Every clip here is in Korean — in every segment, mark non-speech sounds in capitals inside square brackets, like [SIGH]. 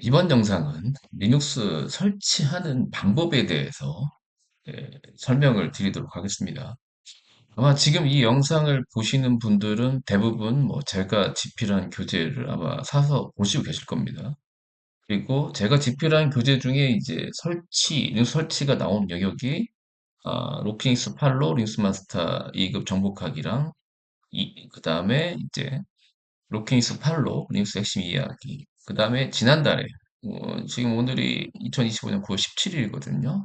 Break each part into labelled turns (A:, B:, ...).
A: 이번 영상은 리눅스 설치하는 방법에 대해서 예, 설명을 드리도록 하겠습니다. 아마 지금 이 영상을 보시는 분들은 대부분 뭐 제가 집필한 교재를 아마 사서 보시고 계실 겁니다. 그리고 제가 집필한 교재 중에 이제 설치, 리눅스 설치가 나온 영역이 아, 로킹스 팔로, 리눅스 마스터 2급 정복하기랑 이, 그 다음에 이제 로킹스 팔로, 리눅스 핵심 이야기. 그 다음에 지난달에, 어, 지금 오늘이 2025년 9월 17일이거든요.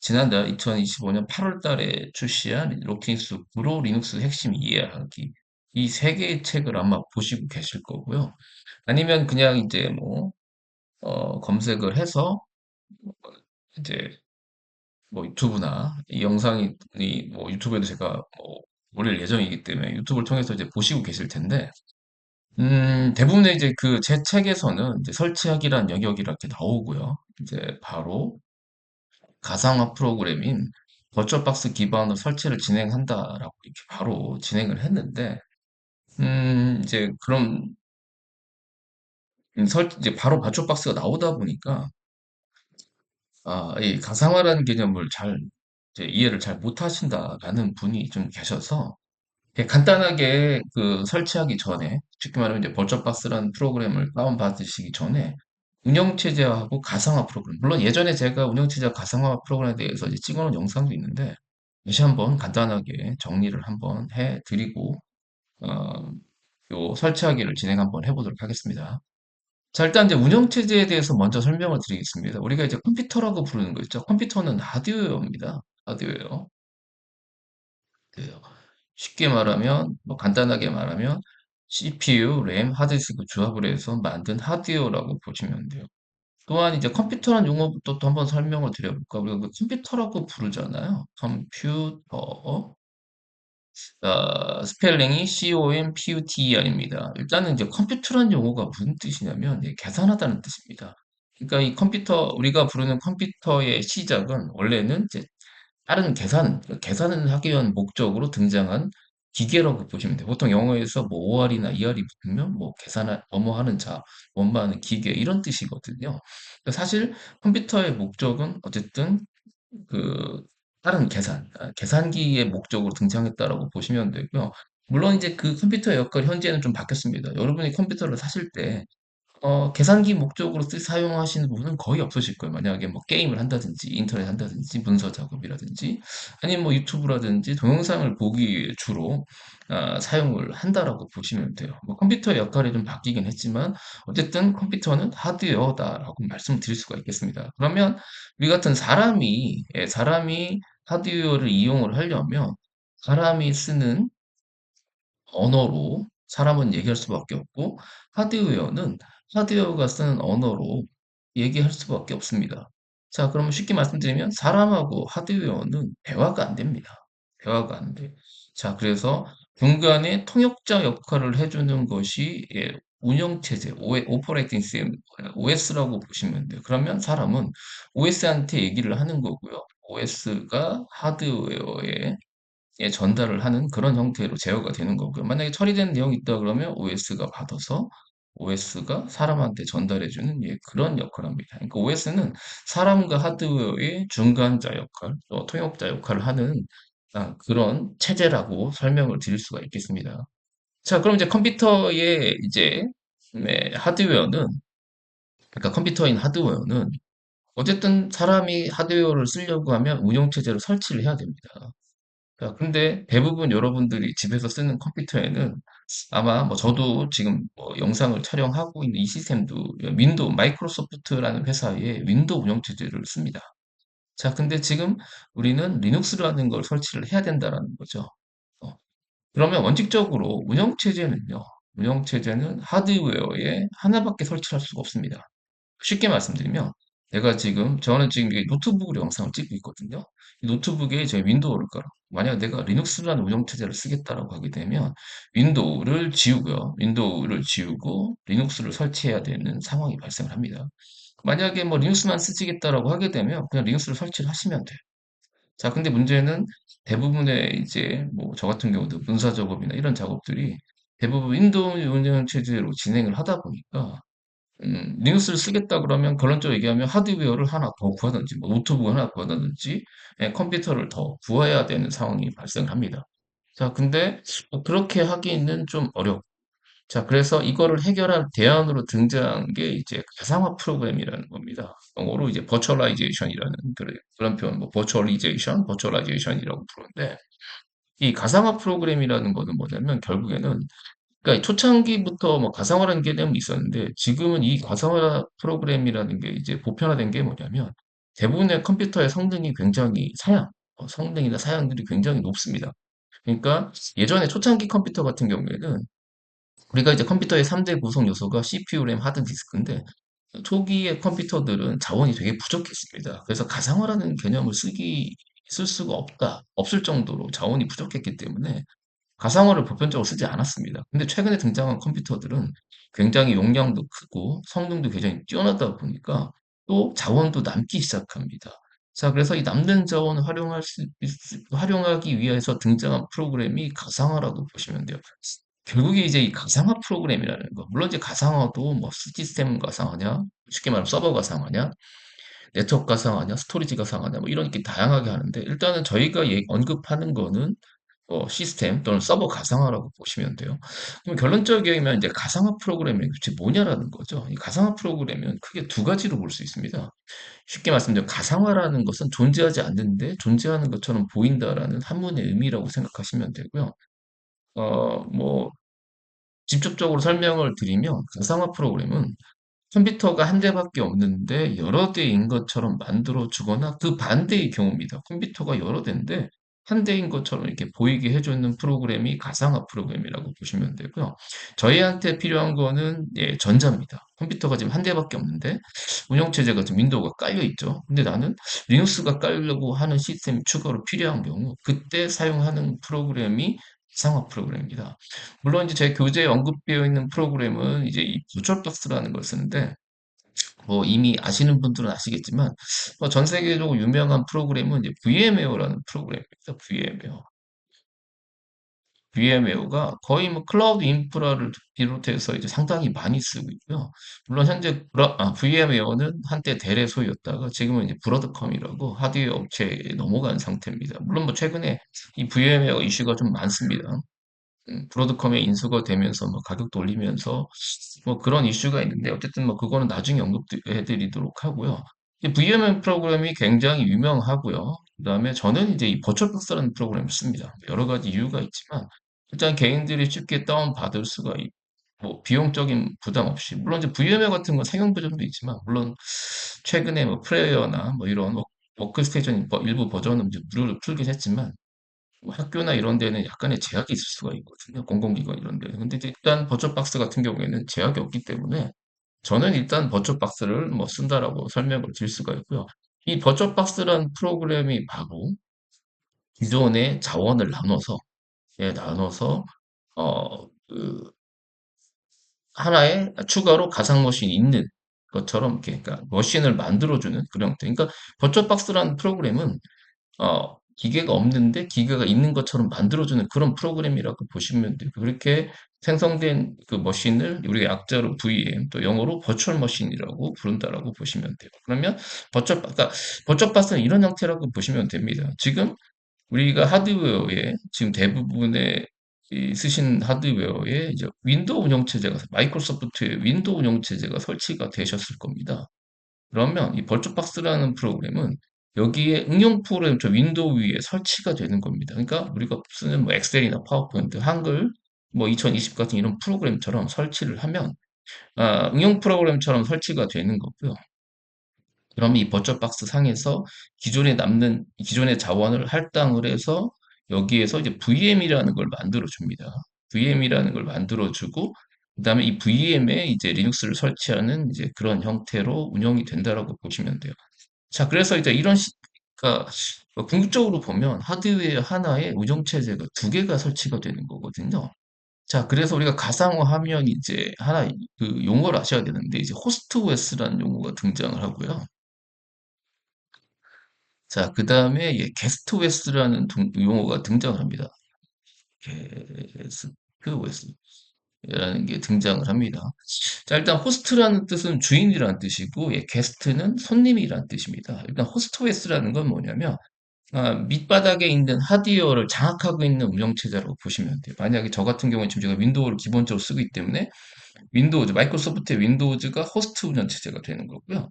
A: 지난달 2025년 8월 달에 출시한 로킹스 프로 리눅스 핵심 이해하기. 이 세 개의 책을 아마 보시고 계실 거고요. 아니면 그냥 이제 뭐, 어, 검색을 해서 이제 뭐 유튜브나 이 영상이 이뭐 유튜브에도 제가 뭐 올릴 예정이기 때문에 유튜브를 통해서 이제 보시고 계실 텐데 음, 대부분의 이제 그 제 책에서는 이제 설치하기란 영역이 이렇게 나오고요. 이제 바로 가상화 프로그램인 버추얼박스 기반으로 설치를 진행한다라고 이렇게 바로 진행을 했는데, 음, 이제 그럼 음, 설 이제 바로 버추얼박스가 나오다 보니까 아, 이 가상화라는 개념을 잘 이제 이해를 잘 못하신다라는 분이 좀 계셔서 예, 간단하게 그 설치하기 전에, 쉽게 말하면 이제 벌처박스라는 프로그램을 다운받으시기 전에 운영체제하고 가상화 프로그램. 물론 예전에 제가 운영체제와 가상화 프로그램에 대해서 이제 찍어놓은 영상도 있는데, 다시 한번 간단하게 정리를 한번 해드리고, 어, 요 설치하기를 진행 한번 해보도록 하겠습니다. 자, 일단 이제 운영체제에 대해서 먼저 설명을 드리겠습니다. 우리가 이제 컴퓨터라고 부르는 거 있죠. 컴퓨터는 하드웨어입니다. 하드웨어. 그 쉽게 말하면, 뭐 간단하게 말하면 CPU, 램, 하드디스크 조합을 해서 만든 하드웨어라고 보시면 돼요. 또한 이제 컴퓨터란 용어부터 또 한번 설명을 드려볼까? 우리가 그 컴퓨터라고 부르잖아요. 컴퓨터. 어, 스펠링이 C-O-M-P-U-T-E-R입니다. 일단은 이제 컴퓨터란 용어가 무슨 뜻이냐면 예, 계산하다는 뜻입니다. 그러니까 이 컴퓨터, 우리가 부르는 컴퓨터의 시작은 원래는 이제 다른 계산, 계산을 하기 위한 목적으로 등장한 기계라고 보시면 돼요. 보통 영어에서 뭐 OR이나 ER이 붙으면 뭐 계산을 뭐뭐하는 자, 원하는 기계 이런 뜻이거든요. 그러니까 사실 컴퓨터의 목적은 어쨌든 그 다른 계산, 아, 계산기의 목적으로 등장했다라고 보시면 되고요. 물론 이제 그 컴퓨터의 역할이 현재는 좀 바뀌었습니다. 여러분이 컴퓨터를 사실 때 어, 계산기 목적으로 쓰, 사용하시는 부분은 거의 없으실 거예요. 만약에 뭐 게임을 한다든지, 인터넷 한다든지, 문서 작업이라든지, 아니면 뭐 유튜브라든지 동영상을 보기 주로 아, 사용을 한다라고 보시면 돼요. 뭐 컴퓨터의 역할이 좀 바뀌긴 했지만, 어쨌든 컴퓨터는 하드웨어다라고 말씀드릴 수가 있겠습니다. 그러면 우리 같은 사람이, 예, 사람이 하드웨어를 이용을 하려면 사람이 쓰는 언어로 사람은 얘기할 수밖에 없고 하드웨어는 하드웨어가 쓰는 언어로 얘기할 수밖에 없습니다. 자, 그러면 쉽게 말씀드리면 사람하고 하드웨어는 대화가 안 됩니다. 대화가 안 돼. 자, 그래서 중간에 통역자 역할을 해주는 것이 예, 운영체제, 오퍼레이팅 시스템, OS라고 보시면 돼요. 그러면 사람은 OS한테 얘기를 하는 거고요. OS가 하드웨어에 예, 전달을 하는 그런 형태로 제어가 되는 거고요. 만약에 처리된 내용이 있다 그러면 OS가 받아서 OS가 사람한테 전달해주는 예, 그런 역할을 합니다. 그러니까 OS는 사람과 하드웨어의 중간자 역할, 또 통역자 역할을 하는 아, 그런 체제라고 설명을 드릴 수가 있겠습니다. 자, 그럼 이제 컴퓨터의 이제 네, 하드웨어는 그러니까 컴퓨터인 하드웨어는 어쨌든 사람이 하드웨어를 쓰려고 하면 운영체제를 설치를 해야 됩니다. 자, 근데 대부분 여러분들이 집에서 쓰는 컴퓨터에는 아마 뭐 저도 지금 뭐 영상을 촬영하고 있는 이 시스템도 윈도우, 마이크로소프트라는 회사의 윈도우 운영 체제를 씁니다. 자, 근데 지금 우리는 리눅스라는 걸 설치를 해야 된다라는 거죠. 어, 그러면 원칙적으로 운영 체제는요, 운영 체제는 하드웨어에 하나밖에 설치할 수가 없습니다. 쉽게 말씀드리면 내가 지금 저는 지금 노트북으로 영상을 찍고 있거든요. 이 노트북에 제 윈도우를 깔아. 만약 내가 리눅스라는 운영체제를 쓰겠다라고 하게 되면 윈도우를 지우고요. 윈도우를 지우고 리눅스를 설치해야 되는 상황이 발생을 합니다. 만약에 뭐 리눅스만 쓰시겠다라고 하게 되면 그냥 리눅스를 설치를 하시면 돼요. 자, 근데 문제는 대부분의 이제 뭐 저 같은 경우도 문서 작업이나 이런 작업들이 대부분 윈도우 운영 체제로 진행을 하다 보니까 음, 리눅스를 쓰겠다 그러면 결론적으로 얘기하면 하드웨어를 하나 더 구하든지, 뭐 노트북 하나 구하든지, 예, 컴퓨터를 더 구해야 되는 상황이 발생을 합니다. 자, 근데 그렇게 하기는 좀 어렵고, 자, 그래서 이거를 해결할 대안으로 등장한 게 이제 가상화 프로그램이라는 겁니다. 영어로 이제 버추얼라이제이션이라는 그런, 그런 표현, 뭐 버추얼리제이션, 버추얼라이제이션이라고 부르는데 이 가상화 프로그램이라는 거는 뭐냐면 결국에는 그러니까 초창기부터 뭐 가상화라는 개념이 있었는데 지금은 이 가상화 프로그램이라는 게 이제 보편화된 게 뭐냐면 대부분의 컴퓨터의 성능이 굉장히 사양, 어, 성능이나 사양들이 굉장히 높습니다. 그러니까 예전에 초창기 컴퓨터 같은 경우에는 우리가 이제 컴퓨터의 3대 구성 요소가 CPU, 램, 하드디스크인데 초기의 컴퓨터들은 자원이 되게 부족했습니다. 그래서 가상화라는 개념을 쓰기 쓸 수가 없다, 없을 정도로 자원이 부족했기 때문에 가상화를 보편적으로 쓰지 않았습니다. 근데 최근에 등장한 컴퓨터들은 굉장히 용량도 크고 성능도 굉장히 뛰어나다 보니까 또 자원도 남기 시작합니다. 자, 그래서 이 남는 자원을 활용할 수, 있- 활용하기 위해서 등장한 프로그램이 가상화라고 보시면 돼요. 결국에 이제 이 가상화 프로그램이라는 거. 물론 이제 가상화도 뭐 시스템 가상화냐, 쉽게 말하면 서버 가상화냐, 네트워크 가상화냐, 스토리지 가상화냐, 뭐 이런 게 다양하게 하는데 일단은 저희가 얘- 언급하는 거는 어, 시스템 또는 서버 가상화라고 보시면 돼요. 그럼 결론적이면 이제 가상화 프로그램이 도대체 뭐냐라는 거죠. 이 가상화 프로그램은 크게 두 가지로 볼 수 있습니다. 쉽게 말씀드리면 가상화라는 것은 존재하지 않는데 존재하는 것처럼 보인다라는 한문의 의미라고 생각하시면 되고요. 어, 뭐 직접적으로 설명을 드리면 가상화 프로그램은 컴퓨터가 한 대밖에 없는데 여러 대인 것처럼 만들어 주거나 그 반대의 경우입니다. 컴퓨터가 여러 대인데 한 대인 것처럼 이렇게 보이게 해주는 프로그램이 가상화 프로그램이라고 보시면 되고요. 저희한테 필요한 거는 예, 전자입니다. 컴퓨터가 지금 한 대밖에 없는데 운영체제가 지금 윈도우가 깔려 있죠. 근데 나는 리눅스가 깔려고 하는 시스템이 추가로 필요한 경우 그때 사용하는 프로그램이 가상화 프로그램입니다. 물론 이제 제 교재에 언급되어 있는 프로그램은 이제 이 부처박스라는 걸 쓰는데 뭐 이미 아시는 분들은 아시겠지만 뭐 전 세계적으로 유명한 프로그램은 이제 VMware라는 프로그램입니다. VMware. VMware가 거의 뭐 클라우드 인프라를 비롯해서 이제 상당히 많이 쓰고 있고요. 물론 현재 아, VMware는 한때 대래 소유였다가 지금은 이제 브로드컴이라고 하드웨어 업체에 넘어간 상태입니다. 물론 뭐 최근에 이 VMware 이슈가 좀 많습니다. 음, 브로드컴에 인수가 되면서 뭐 가격도 올리면서 뭐 그런 이슈가 있는데 어쨌든 뭐 그거는 나중에 언급해 드리도록 하고요. 이 VMM 프로그램이 굉장히 유명하고요. 그 다음에 저는 이제 이 버추얼박스라는 프로그램을 씁니다. 여러 가지 이유가 있지만 일단 개인들이 쉽게 다운받을 수가 있고 뭐 비용적인 부담 없이 물론 이제 VMware 같은 건 상용 버전도 있지만 물론 최근에 뭐 프레이어나 뭐 이런 워- 워크스테이션 버- 일부 버전은 이제 무료로 풀긴 했지만 뭐 학교나 이런 데는 약간의 제약이 있을 수가 있거든요. 공공기관 이런 데는. 근데 일단 버추얼박스 같은 경우에는 제약이 없기 때문에 저는 일단 버추얼박스를 뭐 쓴다라고 설명을 드릴 수가 있고요. 이 버추얼박스라는 프로그램이 바로 기존의 자원을 나눠서 예, 나눠서 어, 그 하나의 추가로 가상 머신이 있는 것처럼 그러니까 머신을 만들어주는 그런 형태. 그러니까 버추얼박스라는 프로그램은 어, 기계가 없는데 기계가 있는 것처럼 만들어주는 그런 프로그램이라고 보시면 돼요. 그렇게 생성된 그 머신을 우리가 약자로 VM 또 영어로 버추얼 머신이라고 부른다라고 보시면 돼요. 그러면 버추얼 그러니까 버추얼 박스는 이런 형태라고 보시면 됩니다. 지금 우리가 하드웨어에 지금 대부분의 이 쓰신 하드웨어에 이제 윈도우 운영체제가 마이크로소프트의 윈도우 운영체제가 설치가 되셨을 겁니다. 그러면 이 벌초박스라는 프로그램은 여기에 응용 프로그램 저 윈도우 위에 설치가 되는 겁니다. 그러니까 우리가 쓰는 뭐 엑셀이나 파워포인트, 한글, 뭐 2020 같은 이런 프로그램처럼 설치를 하면 아, 응용 프로그램처럼 설치가 되는 거고요. 그러면 이 버추얼박스 상에서 기존에 남는 기존의 자원을 할당을 해서 여기에서 이제 VM이라는 걸 만들어 줍니다. VM이라는 걸 만들어 주고 그다음에 이 VM에 이제 리눅스를 설치하는 이제 그런 형태로 운영이 된다라고 보시면 돼요. 자, 그래서 이제 이런 시, 그러니까 뭐 궁극적으로 보면 하드웨어 하나에 운영체제가 두 개가 설치가 되는 거거든요. 자, 그래서 우리가 가상화 하면 이제 하나 그 용어를 아셔야 되는데 이제 호스트 OS라는 용어가 등장을 하고요. 자, 그 다음에 예, 게스트 OS라는 동- 용어가 등장을 합니다. 게스트 OS. 라는 게 등장을 합니다. 자, 일단 호스트라는 뜻은 주인이라는 뜻이고, 예, 게스트는 손님이라는 뜻입니다. 일단 호스트OS라는 건 뭐냐면, 아, 밑바닥에 있는 하드웨어를 장악하고 있는 운영체제라고 보시면 돼요. 만약에 저 같은 경우에 지금 제가 윈도우를 기본적으로 쓰기 때문에 윈도우즈, 마이크로소프트의 윈도우즈가 호스트 운영체제가 되는 거고요.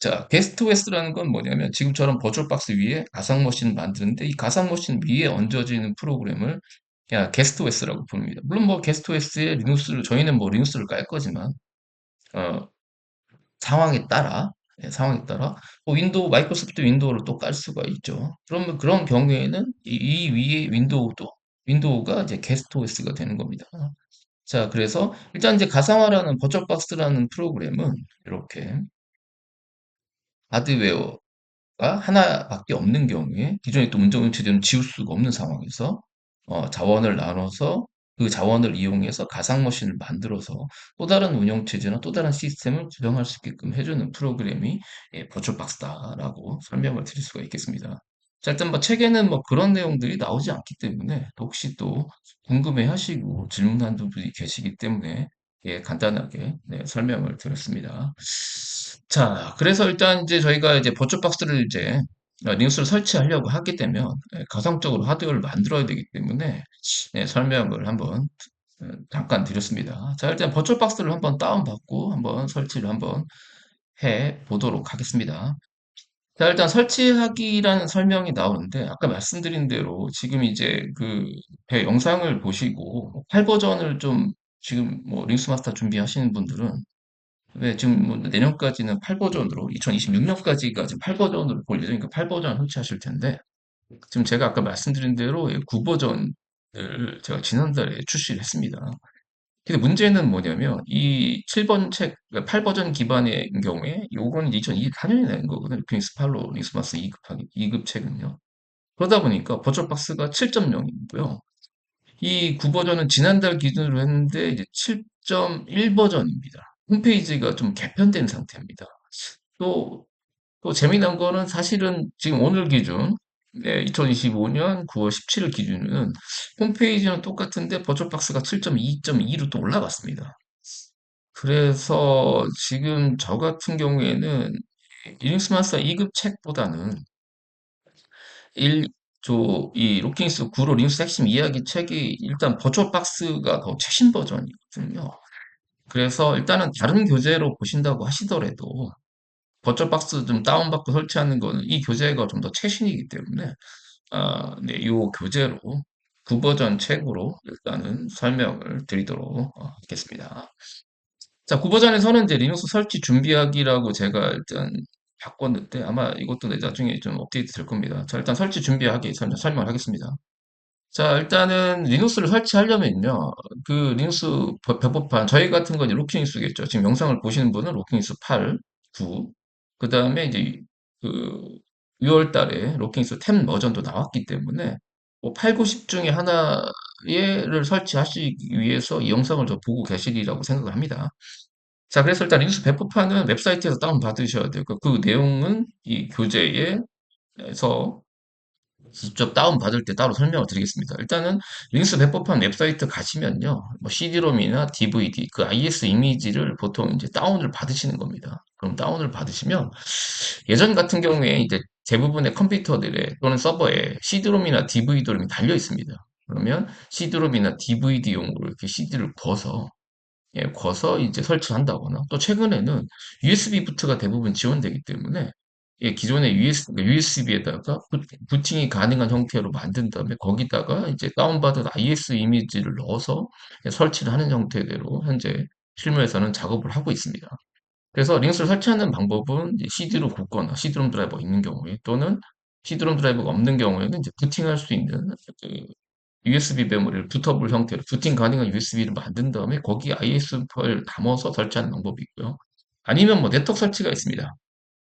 A: 자, 게스트 OS라는 건 뭐냐면 지금처럼 버추얼박스 위에 가상 머신을 만드는데 이 가상 머신 위에 얹어지는 프로그램을 그냥 게스트 OS라고 부릅니다. 물론 뭐 게스트 OS에 리눅스를 저희는 뭐 리눅스를 깔 거지만 어, 상황에 따라 예, 상황에 따라 뭐 윈도우 마이크로소프트 윈도우를 또 깔 수가 있죠. 그러면 그런 경우에는 이, 이 위에 윈도우도 윈도우가 이제 게스트 OS가 되는 겁니다. 자, 그래서 일단 이제 가상화라는 버추얼박스라는 프로그램은 이렇게 하드웨어 가 하나밖에 없는 경우에 기존의 또 체제는 지울 수가 없는 상황에서 어, 자원을 나눠서 그 자원을 이용해서 가상 머신을 만들어서 또 다른 운영 체제나 또 다른 시스템을 구성할 수 있게끔 해주는 프로그램이 예, 버추얼박스다라고 설명을 드릴 수가 있겠습니다. 자, 일단 뭐 책에는 뭐 그런 내용들이 나오지 않기 때문에 혹시 또 궁금해 하시고 질문하는 분들이 계시기 때문에 예, 간단하게 네, 설명을 드렸습니다. 자, 그래서 일단 이제 저희가 이제 버추얼박스를 이제 어, 리눅스를 설치하려고 하게 되면 예, 가상적으로 하드웨어를 만들어야 되기 때문에 예, 설명을 한번 어, 잠깐 드렸습니다. 자, 일단 버추얼박스를 한번 다운받고 한번 설치를 한번 해 보도록 하겠습니다. 자, 일단 설치하기라는 설명이 나오는데 아까 말씀드린 대로 지금 이제 그배 영상을 보시고 8 버전을 좀 지금 뭐 링스 마스터 준비하시는 분들은 네, 지금 뭐 내년까지는 8버전으로, 2026년까지가 지금 8버전으로 볼 예정이니까 8버전 설치하실 텐데, 지금 제가 아까 말씀드린 대로 9버전을 제가 지난달에 출시를 했습니다. 근데 문제는 뭐냐면, 이 7번 책, 8버전 기반의 경우에, 요거는 2024년에 낸 거거든요. 링스 팔로 링스마스 2급, 2급 책은요. 그러다 보니까 버추얼박스가 7.0이고요. 이 9버전은 지난달 기준으로 했는데, 이제 7.1버전입니다. 홈페이지가 좀 개편된 상태입니다. 또, 또 재미난 거는 사실은 지금 오늘 기준, 네, 2025년 9월 17일 기준은 홈페이지는 똑같은데 버추얼박스가 7.2.2로 또 올라갔습니다. 그래서 지금 저 같은 경우에는 리눅스 마스터 2급 책보다는 1, 저, 이 로킹스 9로 리눅스 핵심 이야기 책이 일단 버추얼 박스가 더 최신 버전이거든요. 그래서 일단은 다른 교재로 보신다고 하시더라도 버처박스 좀 다운받고 설치하는 거는 이 교재가 좀 더 최신이기 때문에 아, 네, 이 교재로 9버전 책으로 일단은 설명을 드리도록 어, 하겠습니다. 자, 9버전에서는 이제 리눅스 설치 준비하기라고 제가 일단 바꿨는데 아마 이것도 나중에 좀 업데이트 될 겁니다. 자, 일단 설치 준비하기 설명, 설명을 하겠습니다. 자, 일단은 리눅스를 설치하려면요. 그 리눅스 버- 벽보판, 저희 같은 건 이제 로킹릭스겠죠. 지금 영상을 보시는 분은 로킹릭스 8, 9. 그 다음에 이제 그 6월 달에 로킹릭스 10 버전도 나왔기 때문에 뭐 8, 9, 10 중에 하나를 설치하시기 위해서 이 영상을 저 보고 계시리라고 생각을 합니다. 자, 그래서 일단 리눅스 배포판은 웹사이트에서 다운받으셔야 되고 그 내용은 이 교재에서 직접 다운받을 때 따로 설명을 드리겠습니다. 일단은 링스 배포판 웹사이트 가시면요. 뭐 CD롬이나 DVD, 그 IS 이미지를 보통 이제 다운을 받으시는 겁니다. 그럼 다운을 받으시면 예전 같은 경우에 이제 대부분의 컴퓨터들에 또는 서버에 CD롬이나 DVD롬이 달려 있습니다. 그러면 CD롬이나 DVD용으로 이렇게 CD를 구워서 예, 거서 이제 설치한다거나 또 최근에는 USB 부트가 대부분 지원되기 때문에 예, 기존의 USB에다가 부팅이 가능한 형태로 만든 다음에 거기다가 이제 다운받은 IS 이미지를 넣어서 설치를 하는 형태대로 현재 실무에서는 작업을 하고 있습니다. 그래서 리눅스를 설치하는 방법은 CD로 굽거나 CD롬 드라이버 있는 경우에 또는 CD롬 드라이버가 없는 경우에는 이제 부팅할 수 있는 그 USB 메모리를 붙어볼 형태로 부팅 가능한 USB를 만든 다음에 거기에 IS 파일을 담아서 설치하는 방법이 있고요. 아니면 뭐 네트워크 설치가 있습니다.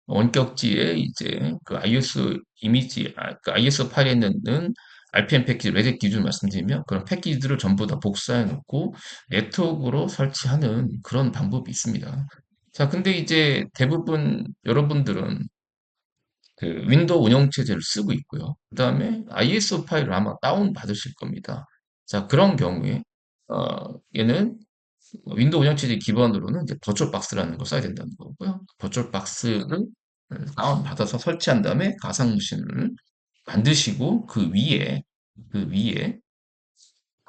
A: 원격지에 이제 그 IS 이미지, 아, 그 IS 파일에 있는 RPM 패키지, 레젯 기준 말씀드리면 그런 패키지들을 전부 다 복사해 놓고 네트워크로 설치하는 그런 방법이 있습니다. 자, 근데 이제 대부분 여러분들은 그 윈도우 운영체제를 쓰고 있고요. 그 다음에 ISO 파일을 아마 다운 받으실 겁니다. 자, 그런 경우에 어, 얘는 윈도우 운영체제 기반으로는 이제 버추얼 박스라는 걸 써야 된다는 거고요. 버추얼 박스를 다운받아서 설치한 다음에 가상머신을 만드시고 그 위에 그 위에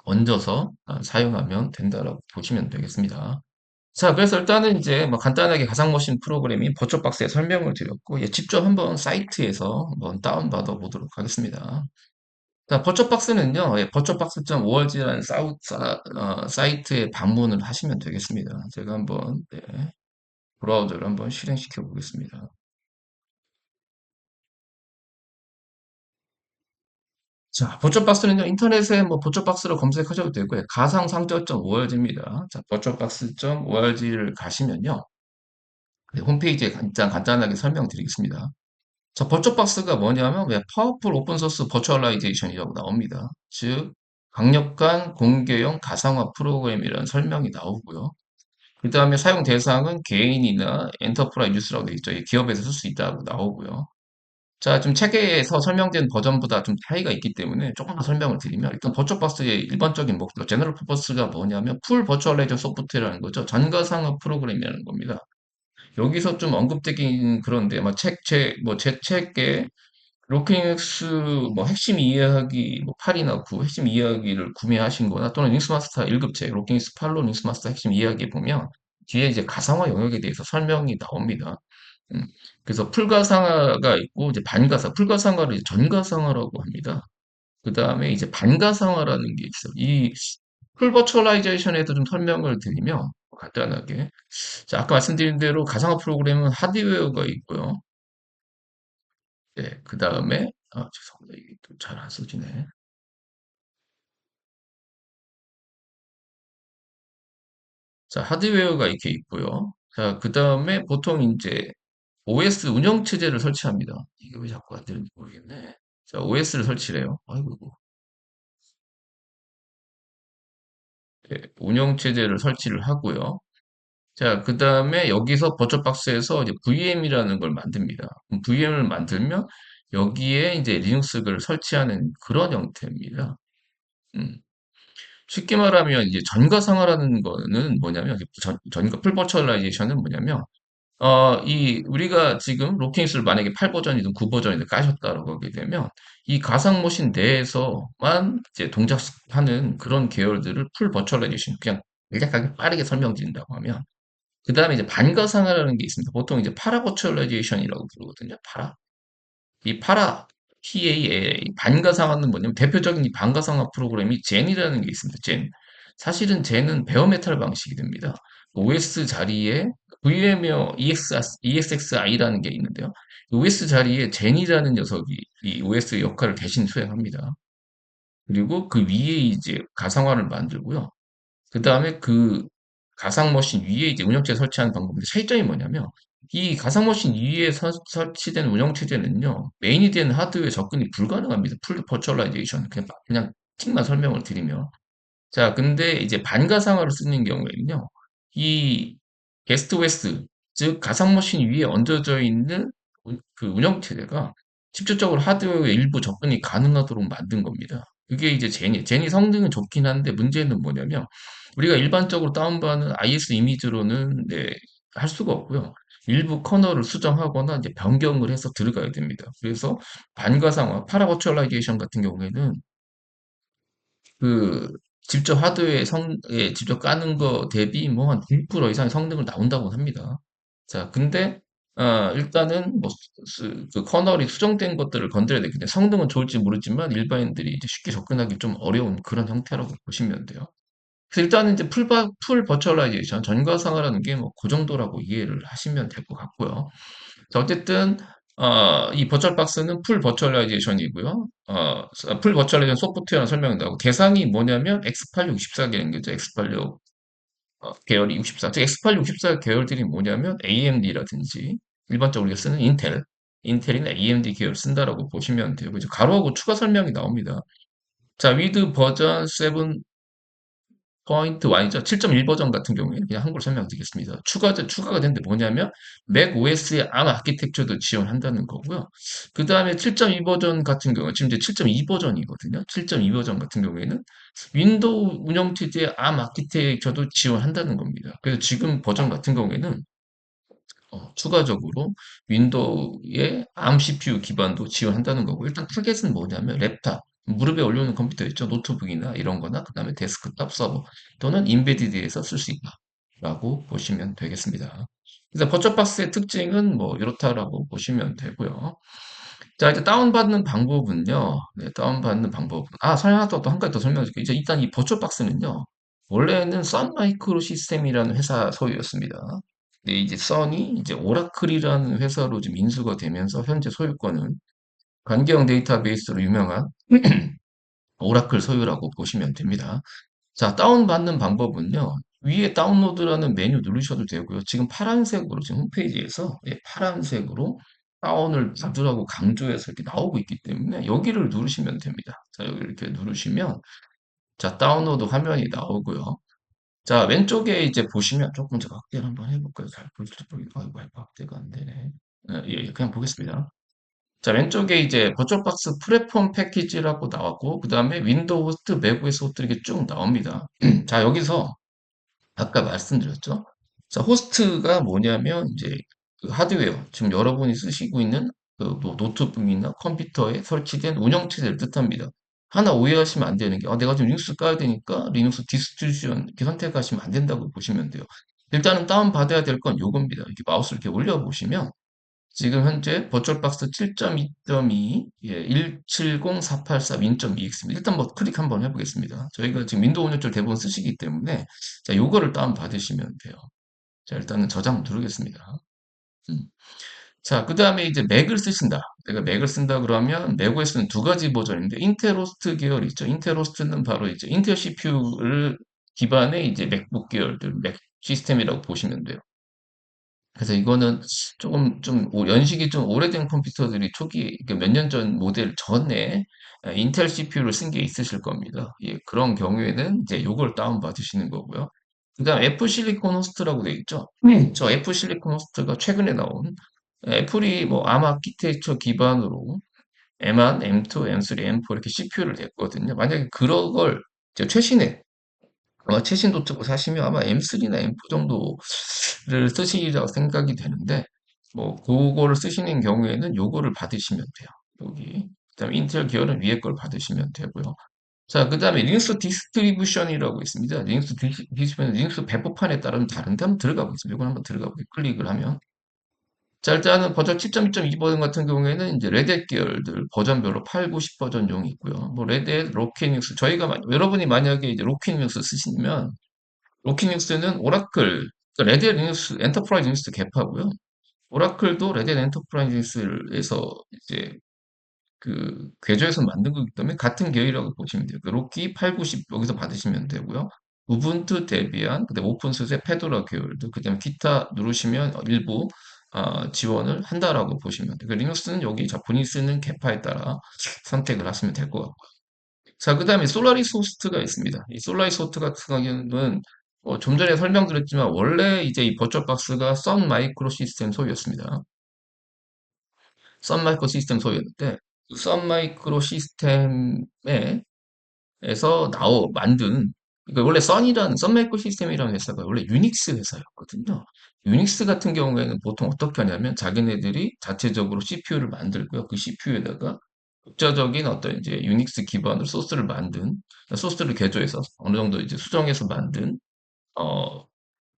A: 얹어서 아, 사용하면 된다라고 보시면 되겠습니다. 자, 그래서 일단은 이제 뭐 간단하게 가상머신 프로그램인 버추얼박스의 설명을 드렸고, 예, 직접 한번 사이트에서 한번 다운받아 보도록 하겠습니다. 자, 버추얼박스는요, 예, 버추얼박스.org라는 사우, 사, 어, 사이트에 방문을 하시면 되겠습니다. 제가 한번, 네, 브라우저를 한번 실행시켜 보겠습니다. 자, 버추얼박스는요, 인터넷에 뭐 버추얼박스로 검색하셔도 되고요. 가상상점.org입니다. 자, 버추얼박스.org를 가시면요, 네, 홈페이지에 간단, 간단하게 설명드리겠습니다. 자, 버추얼박스가 뭐냐면 왜 파워풀 오픈 소스 버추얼라이제이션이라고 나옵니다. 즉, 강력한 공개형 가상화 프로그램이라는 설명이 나오고요. 그 다음에 사용 대상은 개인이나 엔터프라이즈 유스라고 되어 있죠. 기업에서 쓸 수 있다고 나오고요. 자, 좀 책에서 설명된 버전보다 좀 차이가 있기 때문에 조금 더 설명을 드리면 일단 버추얼박스의 일반적인 목표, 제너럴 퍼포스가 뭐냐면 풀 버추얼라이저 소프트웨어라는 거죠. 전가상화 프로그램이라는 겁니다. 여기서 좀 언급되긴 그런데 아마 책, 제, 뭐 제 책에 로킹엑스 뭐 핵심 이야기 뭐 8이나 9 핵심 이야기를 구매하신 거나 또는 링스마스터 1급 책 로킹엑스 8로 링스마스터 핵심 이야기 보면 뒤에 이제 가상화 영역에 대해서 설명이 나옵니다. 음, 그래서 풀가상화가 있고 이제 반가상, 풀가상화를 전가상화라고 합니다. 그 다음에 이제 반가상화라는 게 있어요. 이 풀버추얼라이제이션에도 좀 설명을 드리면 간단하게 자, 아까 말씀드린 대로 가상화 프로그램은 하드웨어가 있고요. 네, 그 다음에 아, 죄송합니다. 이게 또 잘 안 써지네. 자, 하드웨어가 이렇게 있고요. 자, 그 다음에 보통 이제 OS 운영체제를 설치합니다. 이게 왜 자꾸 안 되는지 모르겠네. 자, OS를 설치래요. 아이고, 운영 체제를 설치를 하고요. 자, 그 다음에 여기서 버처박스에서 이제 VM이라는 걸 만듭니다. VM을 만들면 여기에 이제 리눅스를 설치하는 그런 형태입니다. 음. 쉽게 말하면 이제 전가상화라는 거는 뭐냐면 전, 전가 풀버추얼라이제이션은 뭐냐면 어, 이 우리가 지금 로킹스를 만약에 8버전이든 9버전이든 까셨다라고 하게 되면 이 가상머신 내에서만 이제 동작하는 그런 계열들을 풀 버추얼라이제이션 그냥 간략하게 빠르게 설명드린다고 하면 그 다음에 이제 반가상화라는 게 있습니다. 보통 이제 파라 버추얼라이제이션이라고 부르거든요. 파라. 이 파라 PAA 반가상화는 뭐냐면 대표적인 이 반가상화 프로그램이 젠이라는 게 있습니다. 젠. 사실은 젠은 베어메탈 방식이 됩니다. OS 자리에 EX, EXXI라는 게 있는데요. OS 자리에 젠이라는 녀석이 이 OS 역할을 대신 수행합니다. 그리고 그 위에 이제 가상화를 만들고요. 그 다음에 그 가상 머신 위에 이제 운영체 설치하는 방법인데 차이점이 뭐냐면 이 가상 머신 위에 서, 설치된 운영체제는요 메인이 되는 하드웨어 접근이 불가능합니다. 풀 버추얼라이제이션 그냥 그냥 틱만 설명을 드리면 자 근데 이제 반가상화를 쓰는 경우에는요 이 게스트 OS 즉 가상 머신 위에 얹어져 있는 운- 그 운영체제가 직접적으로 하드웨어의 일부 접근이 가능하도록 만든 겁니다. 그게 이제 제니, 제니 성능은 좋긴 한데 문제는 뭐냐면 우리가 일반적으로 다운받는 IS 이미지로는 네, 할 수가 없고요. 일부 커널을 수정하거나 이제 변경을 해서 들어가야 됩니다. 그래서 반가상화, 파라버추얼라이제이션 같은 경우에는 그 직접 하드웨어에 성에 직접 까는 거 대비 뭐 한 1% 이상의 성능을 나온다고 합니다. 자, 근데 아, 일단은 뭐 수- 그 커널이 수정된 것들을 건드려야 되기 때문에 성능은 좋을지 모르지만 일반인들이 이제 쉽게 접근하기 좀 어려운 그런 형태라고 보시면 돼요. 그래서 일단은 이제 풀, 바, 풀 버추얼라이제이션, 전가상화라는 게 뭐 그 정도라고 이해를 하시면 될 것 같고요. 자, 어쨌든 어, 이 버추얼 박스는 풀 버추얼라이제이션이고요. 어, 풀 버추얼라이제이션 소프트웨어라는 설명이 나오고 대상이 뭐냐면 X86 64 계열이죠. X86 어, 계열이 64. 즉 X86 64 계열들이 뭐냐면 AMD라든지 일반적으로 우리가 쓰는 인텔, 인텔이나 AMD 계열 쓴다라고 보시면 돼요. 그죠? 가로하고 추가 설명이 나옵니다. 자, 위드 버전 7 포인트 Y죠. 7.1 버전 같은 경우에는 그냥 한글로 설명드리겠습니다. 추가, 추가가 된데 뭐냐면 맥 OS의 ARM 아키텍처도 지원한다는 거고요. 그 다음에 7.2 버전 같은 경우, 지금 이제 7.2 버전이거든요. 7.2 버전 같은 경우에는 윈도우 운영 체제의 ARM 아키텍처도 지원한다는 겁니다. 그래서 지금 버전 같은 경우에는 어, 추가적으로 윈도우의 ARM CPU 기반도 지원한다는 거고 일단 타겟은 뭐냐면 랩탑 무릎에 올려놓은 컴퓨터 있죠? 노트북이나 이런 거나 그 다음에 데스크탑 서버 또는 인베디드에서 쓸 수 있다 라고 보시면 되겠습니다. 그래서 버처박스의 특징은 뭐 이렇다라고 보시면 되고요. 자 이제 다운받는 방법은요. 네, 다운받는 방법은 아 설명하다 또한 가지 더 설명드릴게요. 이제 일단 이 버처박스는요. 원래는 썬 마이크로 시스템이라는 회사 소유였습니다. 근데 이제 써니 이제 오라클이라는 회사로 지금 인수가 되면서 현재 소유권은 관계형 데이터베이스로 유명한 [CLEARS THROAT] 오라클 소유라고 보시면 됩니다. 자, 다운받는 방법은요. 위에 다운로드라는 메뉴 누르셔도 되고요. 지금 파란색으로 지금 홈페이지에서 예, 파란색으로 다운을 받으라고 강조해서 이렇게 나오고 있기 때문에 여기를 누르시면 됩니다. 자, 여기 이렇게 누르시면 자, 다운로드 화면이 나오고요. 자, 왼쪽에 이제 보시면 조금 제가 확대를 한번 해볼까요? 잘 모르겠고, 아이고, 아이고, 확대가 안 되네. 예, 예, 그냥 보겠습니다. 자, 왼쪽에 이제 버추얼박스 플랫폼 패키지라고 나왔고, 그 다음에 윈도우 호스트, 맥OS 호스트 이렇게 쭉 나옵니다. [CLEARS THROAT] 자, 여기서 아까 말씀드렸죠? 자, 호스트가 뭐냐면 이제 그 하드웨어, 지금 여러분이 쓰시고 있는 그뭐 노트북이나 컴퓨터에 설치된 운영체제를 뜻합니다. 하나 오해하시면 안 되는 게, 아, 내가 지금 리눅스 까야 되니까 리눅스 디스트리뷰션 이렇게 선택하시면 안 된다고 보시면 돼요. 일단은 다운받아야 될 건 요겁니다. 이렇게 마우스를 이렇게 올려보시면 지금 현재 버추얼박스 7.2.2 예, 170484 win.ex입니다. 일단 뭐 클릭 한번 해보겠습니다. 저희가 지금 윈도우 운영줄 대부분 쓰시기 때문에 자 요거를 다운 받으시면 돼요. 자 일단은 저장 누르겠습니다. 음. 자, 그 다음에 이제 맥을 쓰신다. 내가 맥을 쓴다 그러면 맥OS는 두 가지 버전인데 인텔 호스트 계열 있죠. 인텔 호스트는 바로 이제 인텔 CPU를 기반의 이제 맥북 계열들 맥 시스템이라고 보시면 돼요. 그래서 이거는 조금 좀 오- 연식이 좀 오래된 컴퓨터들이 초기 몇 년 전 모델 전에 아, 인텔 CPU를 쓴 게 있으실 겁니다. 예, 그런 경우에는 이제 요걸 다운 받으시는 거고요. 그다음 애플 실리콘 호스트라고 되어 있죠. 네. 저 애플 실리콘 호스트가 최근에 나온 애플이 뭐 암 아키텍처 기반으로 M1, M2, M3, M4 이렇게 CPU를 냈거든요. 만약에 그런 걸 최신의 아마 최신 노트북 사시면 아마 M3나 M4 정도를 쓰시리라고 생각이 되는데 뭐 그거를 쓰시는 경우에는 요거를 받으시면 돼요. 여기. 그다음에 인텔 계열은 위에 걸 받으시면 되고요. 자, 그 다음에 리눅스 디스트리뷰션이라고 있습니다. 리눅스 디스트리뷰션, 리눅스 배포판에 따른 다른데 한번 들어가 보겠습니다. 이걸 한번 들어가 보게 클릭을 하면 자, 일단은 버전 7.2.2 버전 같은 경우에는 이제 레드햇 계열들 버전별로 8, 9, 10 버전용이 있고요. 뭐 레드햇, 로키닉스 저희가 만- 여러분이 만약에 이제 로키닉스 쓰시면 로키닉스는 오라클, 그러니까 레드햇 리눅스 엔터프라이즈 리눅스 개파고요. 오라클도 레드햇 엔터프라이즈에서 이제 그 궤조에서 만든 거기 때문에 같은 계열이라고 보시면 돼요. 그 로키 8, 90 여기서 받으시면 되고요. 우분투 데비안, 그다음에 오픈소스의 페도라 계열도 그다음에 기타 누르시면 일부 아, 지원을 한다라고 보시면 돼요. 그 리눅스는 여기 자 본인이 쓰는 계파에 따라 선택을 하시면 될 것 같고요. 자, 그 다음에 솔라리스 호스트가 있습니다. 이 솔라리스 호스트 같은 경우는 어, 좀 전에 설명드렸지만 원래 이제 이 버추얼박스가 썬 마이크로 시스템 소유였습니다. 썬 마이크로 시스템 소유였는데 썬 마이크로 시스템에 에서 나오 만든 그러니까 원래 선이라는 썬 마이크로 시스템이라는 회사가 원래 유닉스 회사였거든요. 유닉스 같은 경우에는 보통 어떻게 하냐면 자기네들이 자체적으로 CPU를 만들고요. 그 CPU에다가 독자적인 어떤 이제 유닉스 기반으로 소스를 만든 소스를 개조해서 어느 정도 이제 수정해서 만든 어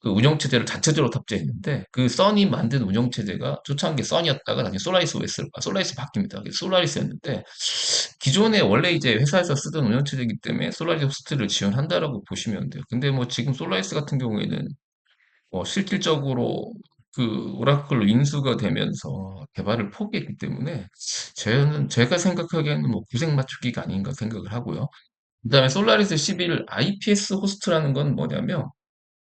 A: 그 운영체제를 자체적으로 탑재했는데 그 써니 만든 운영체제가 초창기 써니였다가 나중에 솔라리스 OS로 솔라리스 바뀝니다. 솔라리스였는데 기존에 원래 이제 회사에서 쓰던 운영체제이기 때문에 솔라리스 호스트를 지원한다라고 보시면 돼요. 근데 뭐 지금 솔라리스 같은 경우에는 뭐 실질적으로 그 오라클로 인수가 되면서 개발을 포기했기 때문에 저는 제가 생각하기에는 뭐 구색 맞추기가 아닌가 생각을 하고요. 그다음에 솔라리스 11 IPS 호스트라는 건 뭐냐면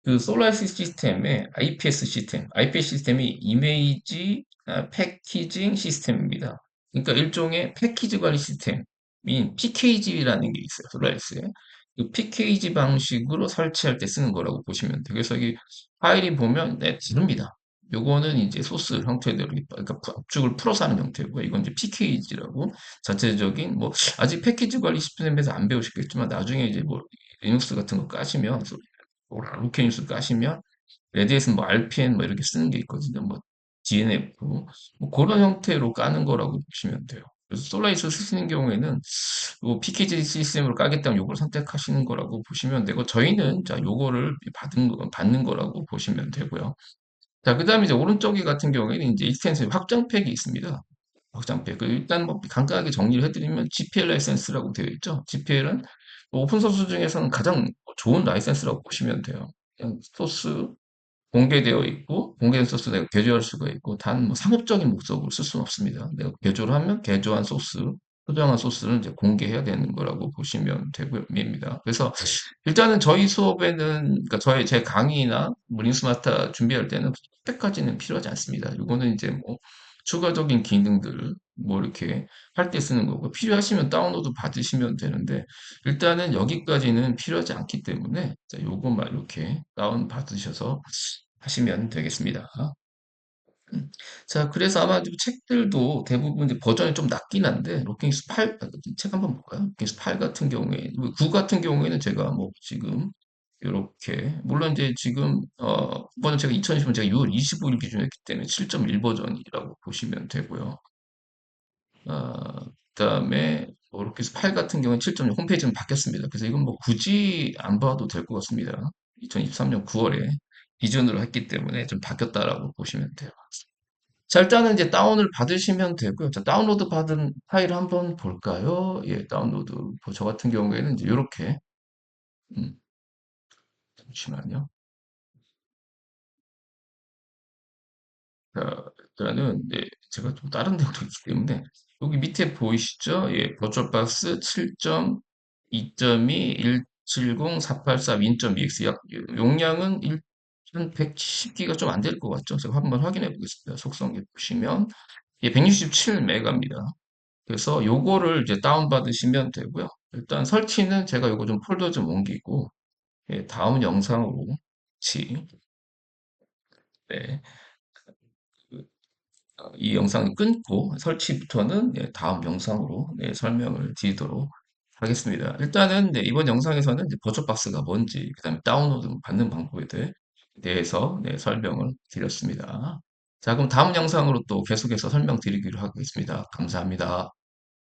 A: 그 솔라리스 시스템의 IPS 시스템, IPS 시스템이 이미지 아, 패키징 시스템입니다. 그러니까 일종의 패키지 관리 시스템인 PKG라는 게 있어요. 솔라리스에. 그 PKG 방식으로 설치할 때 쓰는 거라고 보시면 돼요. 그래서 이 파일이 보면 네, 다릅니다. 요거는 이제 소스 형태대로 그러니까 압축을 풀어서 하는 형태고요. 이건 이제 PKG라고 자체적인 뭐 아직 패키지 관리 시스템에서 안 배우시겠지만 나중에 이제 뭐 리눅스 같은 거 까시면 루케뉴스 까시면 레드햇은 뭐 RPN 뭐 이렇게 쓰는 게 있거든요. 뭐 DNF 뭐 그런 형태로 까는 거라고 보시면 돼요. 그래서 솔라이스 쓰시는 경우에는 뭐 PKG 시스템으로 까겠다면 요걸 선택하시는 거라고 보시면 되고 저희는 자 요거를 받은 거, 받는 거라고 보시면 되고요. 자, 그다음에 이제 오른쪽에 같은 경우에는 이제 익스텐션 확장팩이 있습니다. 확장팩. 그 일단 뭐 간단하게 정리를 해드리면 GPL 라이센스라고 되어 있죠. GPL은 오픈 소스 중에서는 가장 좋은 라이센스라고 보시면 돼요. 그냥 소스 공개되어 있고 공개된 소스 내가 개조할 수가 있고 단 뭐 상업적인 목적으로 쓸 수는 없습니다. 내가 개조를 하면 개조한 소스, 소정한 소스를 이제 공개해야 되는 거라고 보시면 되고입니다. 그래서 일단은 저희 수업에는 그러니까 저희 제 강의나 뭐 링스마스터 준비할 때는 스펙까지는 필요하지 않습니다. 이거는 이제 뭐 추가적인 기능들 뭐 이렇게 할 때 쓰는 거고 필요하시면 다운로드 받으시면 되는데 일단은 여기까지는 필요하지 않기 때문에 자, 요것만 이렇게 다운 받으셔서 하시면 되겠습니다. 음. 자, 그래서 아마 좀 책들도 대부분 이제 버전이 좀 낮긴 한데, 로킹스 8, 책 한번 볼까요? 로킹스 8 같은 경우에, 9 같은 경우에는 제가 뭐 지금, 요렇게, 물론 이제 지금, 어, 버전 제가 2020년 제가 6월 25일 기준에 했기 때문에 7.1 버전이라고 보시면 되고요. 어, 그다음에 뭐 로킹스 8 같은 경우는 7.6 홈페이지는 바뀌었습니다. 그래서 이건 뭐 굳이 안 봐도 될 것 같습니다. 2023년 9월에 기준으로 했기 때문에 좀 바뀌었다라고 보시면 돼요. 자, 일단은 이제 다운을 받으시면 되고요. 자, 다운로드 받은 파일 한번 볼까요? 예, 다운로드. 뭐저 같은 경우에는 이제 이렇게, 음, 잠시만요. 자, 일단은, 네, 제가 좀 다른 데도 있기 때문에, 여기 밑에 보이시죠? 예, 버추얼 박스 7.2.2, 170, 484, 윈.ex. 약, 용량은 1,170기가 좀 안 될 것 같죠? 제가 한번 확인해 보겠습니다. 속성에 보시면, 예, 167메가입니다. 그래서 요거를 이제 다운 받으시면 되고요. 일단 설치는 제가 요거 좀 폴더 좀 옮기고, 예, 다음 영상으로 같이, 네, 이 영상을 끊고 설치부터는 예, 다음 영상으로 네, 설명을 드리도록 하겠습니다. 일단은 네, 이번 영상에서는 버추박스가 뭔지, 그 다음에 다운로드 받는 방법에 대해- 대해서 네, 설명을 드렸습니다. 자, 그럼 다음 영상으로 또 계속해서 설명드리기로 하겠습니다. 감사합니다.